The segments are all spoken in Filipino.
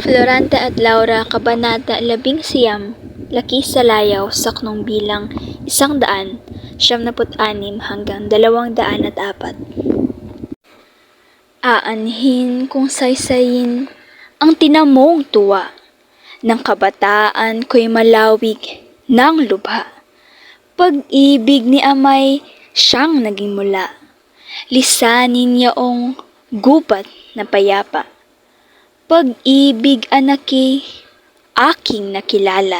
Florante at Laura, Kabanata, Labing Siyam, Laki sa Layaw, Saknong Bilang, Isang Daan, Siyam naput anim hanggang Dalawang Daan at Apat. Aanhin kung saysayin ang tinamong tuwa ng kabataan ko'y malawig ng lubha. Pag-ibig ni Amay siyang naging mula. Lisanin yaong gubat na payapa. Pag-ibig anaki, aking nakilala.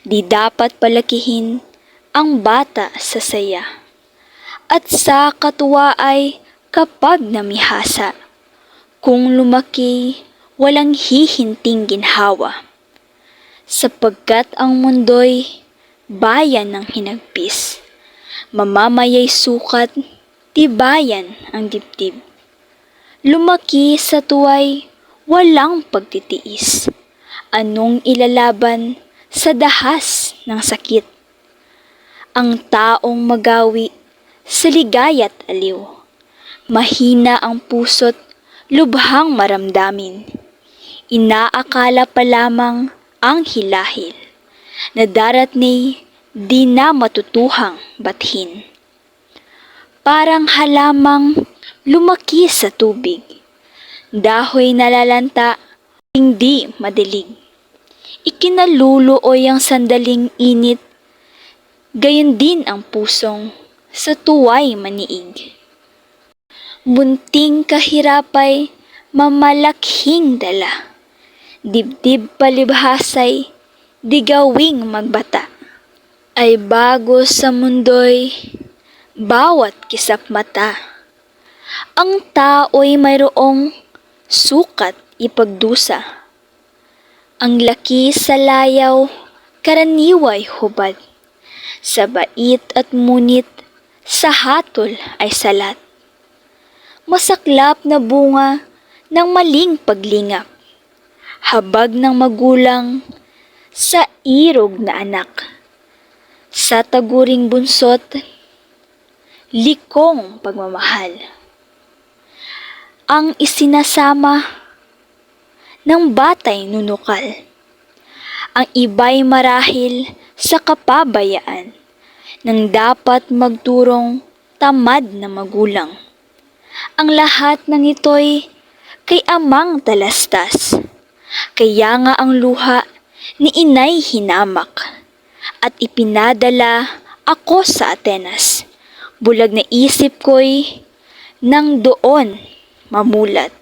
Di dapat palakihin ang bata sa saya. At sa katuwa ay kapag namihasa. Kung lumaki, walang hihinting ginhawa. Sapagkat ang mundo'y bayan ng hinagpis. Mamamayay sukat, tibayan ang dibdib. Lumaki sa tuway, walang pagtitiis. Anong ilalaban sa dahas ng sakit? Ang taong magawi sa ligaya't aliw. Mahina ang puso't lubhang maramdamin. Inaakala pa lamang ang hilahil na darat ni di na matutuhang bathin. Parang halamang lumaki sa tubig. Dahoy nalalanta, hindi madilig. Ikinaluluoy ang sandaling init, gayon din ang pusong sa tuway maniig. Munting kahirapay, mamalakhing dala. Dibdib palibhasay, di gawing magbata. Ay bago sa mundo'y bawat kisap mata. Ang tao'y mayroong sukat ipagdusa. Ang laki sa layaw, karaniway hubad. Sa bait at munit, sa hatol ay salat. Masaklap na bunga ng maling paglingap. Habag ng magulang sa irog na anak. Sa taguring bunsot, likong pagmamahal. Ang isinasama ng batay nunukal. Ang iba'y marahil sa kapabayaan nang dapat magturong tamad na magulang. Ang lahat ng ito'y kay amang talastas. Kaya nga ang luha ni inay hinamak at ipinadala ako sa Atenas. Bulag na isip ko'y nang doon mamulat.